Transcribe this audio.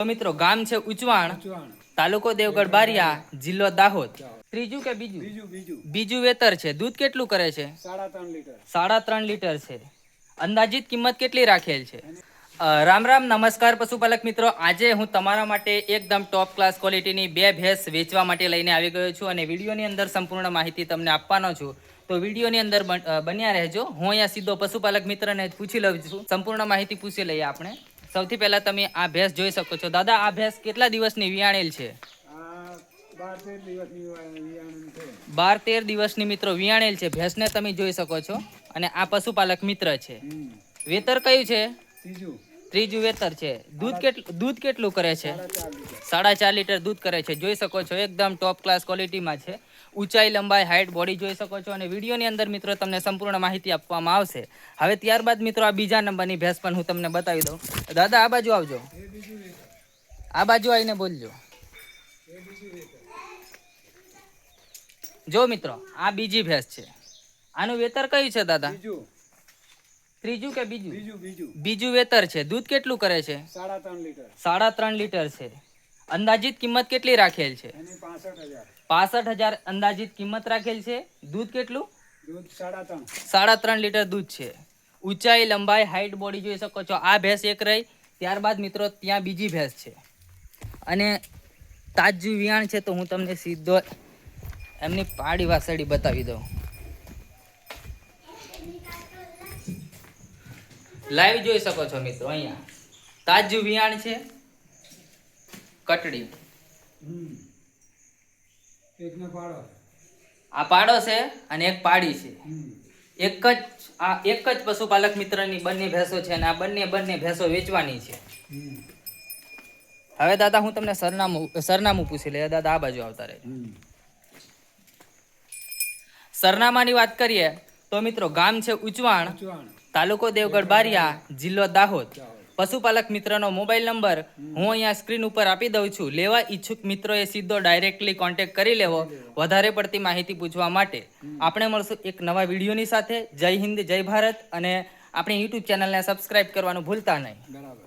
તો મિત્રો ગામ છે ઉચવાણ તાલુકો દેવગઢ બારિયા જિલ્લો દાહોદ. ત્રીજું કે બીજું? બીજું વેતર છે. દૂધ કેટલું કરે છે? સાડા ત્રણ લીટર. છે. અંદાજિત કિંમત કેટલી રાખેલ છે? રામ રામ નમસ્કાર પશુપાલક મિત્રો. આજે હું તમારા માટે એકદમ ટોપ ક્લાસ ક્વોલિટીની બે ભેંસ વેચવા માટે લઈને આવી ગયો છું અને વિડીયોની અંદર સંપૂર્ણ માહિતી તમને આપવાનો છું. તો વિડીયોની અંદર બન્યા રહેજો. હું અહીંયા સીધો પશુપાલક મિત્રને પૂછી લઉં છું. સંપૂર્ણ માહિતી પૂછી લઈએ આપણે. સૌથી પહેલા તમે આ ભેંસ જોઈ શકો છો. દાદા આ ભેંસ કેટલા દિવસની વિયાણેલ છે? બાર તેર દિવસની મિત્રો વિયાણેલ છે. ભેંસને તમે જોઈ શકો છો. અને આ પશુપાલક મિત્ર છે. વેતર કયું છે? ત્રીજું. ત્રીજું વેતર છે. દૂધ કેટલું દૂધ કેટલું કરે છે? સાડા ચાર લીટર. દૂધ કરે છે. જોઈ શકો છો એકદમ ટોપ ક્લાસ ક્વોલિટીમાં છે. ઊંચાઈ લંબાઈ હાઇટ બોડી જોઈ શકો છો અને વિડીયોની અંદર મિત્રો તમને સંપૂર્ણ માહિતી આપવામાં આવશે. હવે ત્યારબાદ મિત્રો આ બીજા નંબરની ભેંસ પણ હું તમને બતાવી દઉં. દાદા આ બાજુ આવજો. આ બાજુ આવીને બોલજો. જો મિત્રો આ બીજી ભેંસ છે. આનું વેતર કયું છે દાદા? બીજું. ત્રીજું કે બીજું? બીજું બીજું. બીજું વેતર છે. દૂધ કેટલું કરે છે? સાડા ત્રણ લીટર. સાડા ત્રણ લીટર છે. અંદાજિત કિંમત કેટલી રાખેલ છે? પાસઠ હજાર. પાસઠ હજાર અંદાજિત કિંમત રાખેલ છે. દૂધ કેટલું? દૂધ સાડા ત્રણ. સાડા ત્રણ લીટર દૂધ છે. ઊંચાઈ લંબાઈ હાઈટ બોડી જોઈ શકો છો. આ ભેંસ એક રહી. ત્યારબાદ મિત્રો ત્યાં બીજી ભેંસ છે. અને તાજું વિયાણ છે તો હું તમને સીધો એમની પાડી વાસળી બતાવી દઉં. લાઈવ જોઈ શકો છો મિત્રો અહીંયા. તાજું વિયાણ છે કટડી. આ પાડો છે અને એક પાડી છે. એક જ આ એક જ પશુપાલક મિત્રની બંને ભેંસો છે અને આ બંને બંને ભેંસો વેચવાની છે. હવે દાદા હું તમને સરનામું સરનામું પૂછી લઈએ. દાદા આ બાજુ આવતા રહે સરનામાની વાત કરીએ તો મિત્રો ગામ છે ઉચવાણ ચુવાણ તાલુકો દેવગઢ બારિયા, જિલ્લો દાહોદ. પશુપાલક મિત્રનો મોબાઈલ નંબર હું અહીંયા સ્ક્રીન ઉપર આપી દઉં છું. લેવા ઈચ્છુક મિત્રોએ સીધો ડાયરેક્ટલી કોન્ટેક્ટ કરી લેવો. વધારે પડતી માહિતી પૂછવા માટે આપણે મળશું એક નવા વિડીયોની સાથે. જય હિન્દ, જય ભારત અને આપણી યુટ્યુબ ચેનલને સબસ્ક્રાઇબ કરવાનું ભૂલતા નહીં. બરાબર.